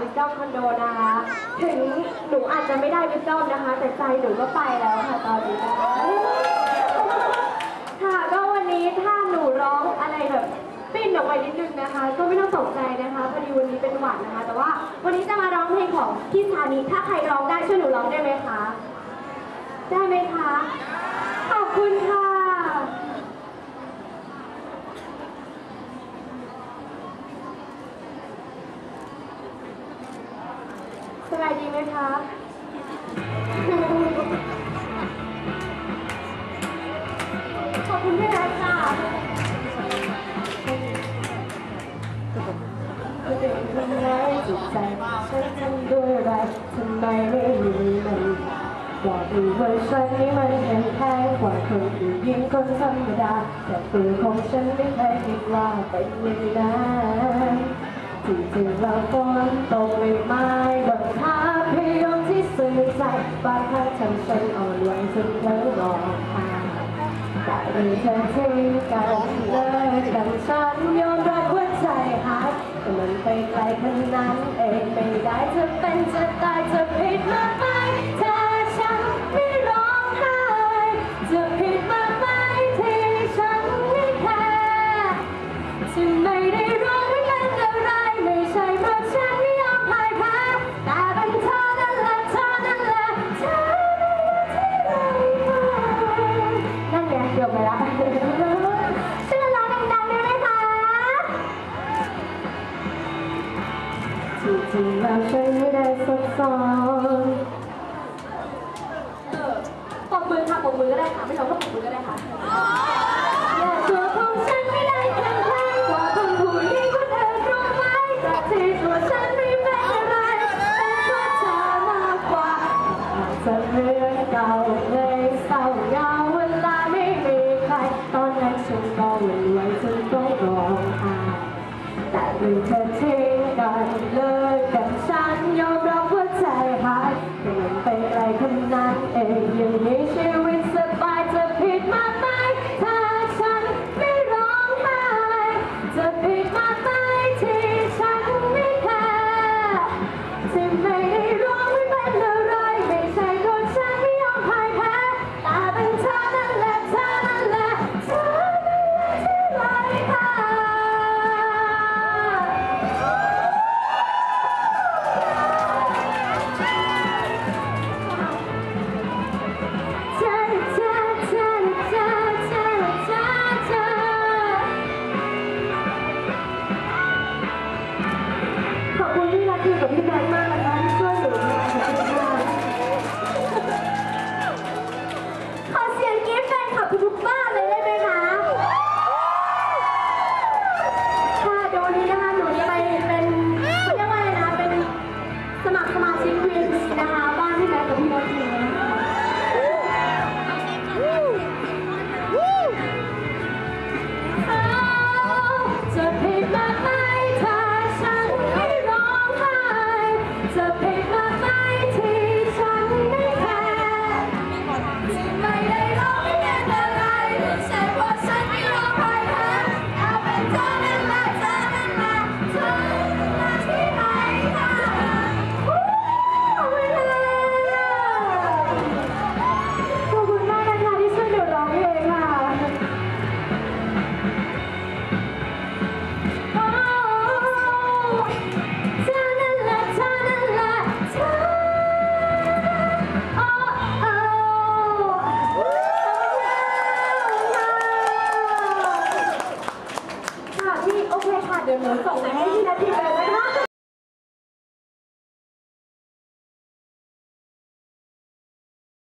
วิสตอมคอนโดนะคะ ถึงหนูอาจจะไม่ได้วิสตอมนะคะ แต่ใจหนูก็ไปแล้วค่ะตอนนี้นะคะค่ะก็วันนี้ถ้าหนูร้องอะไรแบบปิ้นออกไปนิดนึงนะคะ ก็ไม่ต้องตกใจนะคะพอดีวันนี้เป็นหวัดนะคะ แต่ว่าวันนี้จะมาร้องเพลงของพี่ชานิถ้าใครร้องได้ช่วยหนูร้องได้ไหมคะ ได้ไหมคะ ขอบคุณค่ะ สบายดี ไหมคะขอบคุณพี่นัทค่ะก็เด็กคนไหนจิตใจฉันทำด้วยอะไรทำไมไม่มีมันบอกดูว่าฉันนี่มันเป็นแค่กว่าคนอื่นยิ่งคนธรรมดา แต่ตัวของฉันไม่เคยคิดว่าเป็นอย่างนั้นจริงๆเราฝนตกไม่ไม้บนทางพยมที่ สื่อใจบางครั้งทำฉันอ่อนไหวจนเพ้อรองไห้แต่เธอเธอทิ้งกันเลยกันฉันยอมรับว่าใจหายแต่มันไปไกลขนาดนั้นเองไม่ได้จะเป็นจะตายจะผิดมาก ที่จริงแล้วฉันไม่ได้ซับซ้อนเออปมมือค่ะปมมือก็ได้ค่ะ ไม่ร้องก็ปมมือก็ได้ค่ะและตัวของฉันไม่ได้แข็งแรงกว่าคนผู้หญิงคนอื่นรู้ไหมแต่ที่ตัวฉันไม่เป็นอะไรเป็นเพราะเธอมากกว่าจะเรื่องเก่าเพลงเศร้ายาวเวลาไม่มีใคร ตอนนั้นฉันก็หวั่นไหวจนต้องร้องไห้แต่เรื่อเธอ ที่ไม่ได้ร้องไม่เป็นอะไร ไม่ใช่เพราะฉันไม่ยอมพ่ายแพ้แต่เป็นเธอนั่นแหละเธอนั่นแหละเธอนั่นแหละที่ไร้ค่า to a my ดี๋ยวหนูส่งไปให้พี่นาทีเลยนะคะ